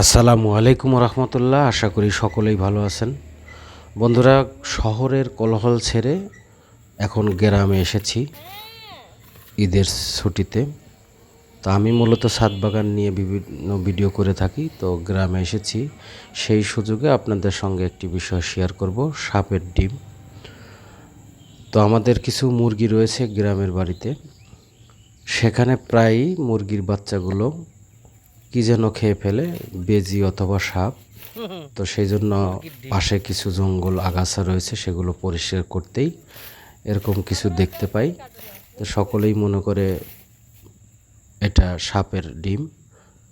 আসসালামু আলাইকুম রহমতুল্লাহ আশা করি সকলেই ভালো আছেন। বন্ধুরা, শহরের কোলাহল ছেড়ে এখন গ্রামে এসেছি ঈদের ছুটিতে। তো আমি মূলত ছাদ বাগান নিয়ে বিভিন্ন ভিডিও করে থাকি, তো গ্রামে এসেছি। সেই সুযোগে আপনাদের সঙ্গে একটি বিষয় শেয়ার করব, সাপের ডিম। তো আমাদের কিছু মুরগি রয়েছে গ্রামের বাড়িতে। সেখানে প্রায়ই মুরগির বাচ্চাগুলো কি যেন খেয়ে ফেলে বেজি অথবা সাপ। তো সেই জন্য পাশে কিছু জঙ্গল আগাছা রয়েছে সেগুলো পরিষ্কার করতেই এরকম কিছু দেখতে পাই। তো সকলেই মনে করে এটা সাপের ডিম।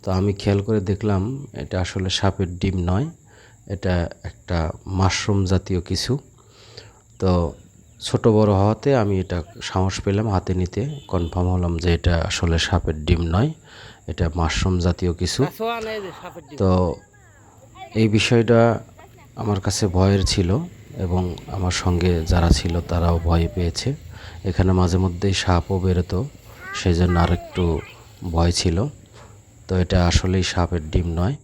তো আমি খেয়াল করে দেখলাম এটা আসলে সাপের ডিম নয় এটা একটা মাশরুম জাতীয় কিছু। তো ছোট বড় হওয়াতে আমি এটা সাহস পেলাম হাতে নিতে। কনফার্ম হলাম যে এটা আসলে সাপের ডিম নয় এটা মাশরুম জাতীয় কিছু। তো এই বিষয়টা আমার কাছে ভয়ের ছিল এবং আমার সঙ্গে যারা ছিল তারাও ভয় পেয়েছে। এখানে মাঝে মধ্যেই সাপও বেরোতো সেই জন্য আর একটু ভয় ছিল। তো এটা আসলেই সাপের ডিম নয়।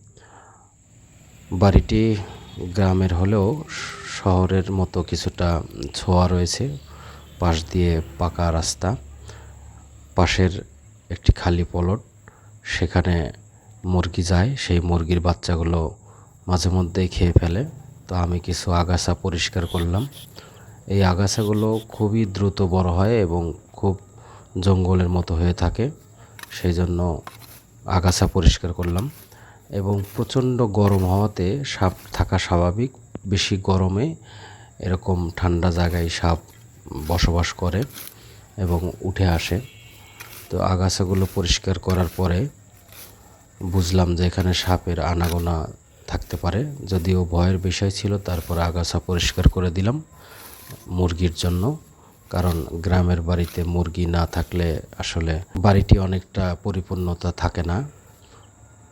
বাড়িটি গ্রামের হলেও শহরের মতো কিছুটা ছোঁয়া রয়েছে। পাশ দিয়ে পাকা রাস্তা, পাশের একটি খালি পলট। সেখানে মুরগি যায়, সেই মুরগির বাচ্চাগুলো মাঝে মধ্যেই খেয়ে ফেলে। তো আমি কিছু আগাছা পরিষ্কার করলাম। এই আগাছাগুলো খুবই দ্রুত বড় হয় এবং খুব জঙ্গলের মতো হয়ে থাকে। সেই জন্য আগাছা পরিষ্কার করলাম এবং প্রচণ্ড গরম হওয়াতে সাপ থাকা স্বাভাবিক। বেশি গরমে এরকম ঠান্ডা জায়গায় সাপ বসবাস করে এবং উঠে আসে। তো আগাছাগুলো পরিষ্কার করার পরে বুঝলাম যে এখানে সাপের আনাগোনা থাকতে পারে। যদিও ভয়ের বিষয় ছিল, তারপর আগাছা পরিষ্কার করে দিলাম মুরগির জন্য। কারণ গ্রামের বাড়িতে মুরগি না থাকলে আসলে বাড়িটি অনেকটা পরিপূর্ণতা থাকে না।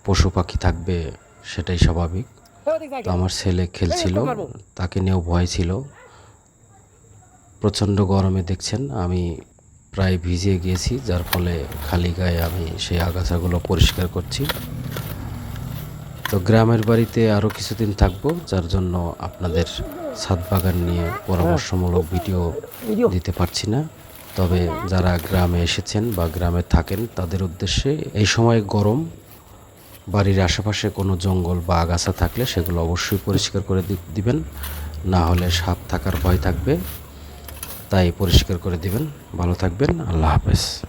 পশু পাখি থাকবে সেটাই স্বাভাবিক। তো আমার ছেলে খেলছিল তাকে নিয়েও ভয় ছিল। প্রচণ্ড গরমে দেখছেন আমি প্রায় ভিজে গিয়েছি যার ফলে খালি গায়ে আমি সেই আগাছাগুলো পরিষ্কার করছি। তো গ্রামের বাড়িতে আরও কিছুদিন থাকব যার জন্য আপনাদের ছাদ বাগান নিয়ে পরামর্শমূলক ভিডিও। দিতে পারছি না। তবে যারা গ্রামে এসেছেন বা গ্রামে থাকেন তাদের উদ্দেশ্যে এই সময় গরম বাড়ির আশেপাশে কোনো জঙ্গল বা আগাছা থাকলে সেগুলো অবশ্যই পরিষ্কার করে দিবেন। না হলে সাপ থাকার ভয় থাকবে। তাই পরিষ্কার করে দিবেন। ভালো থাকবেন। আল্লাহ হাফেজ।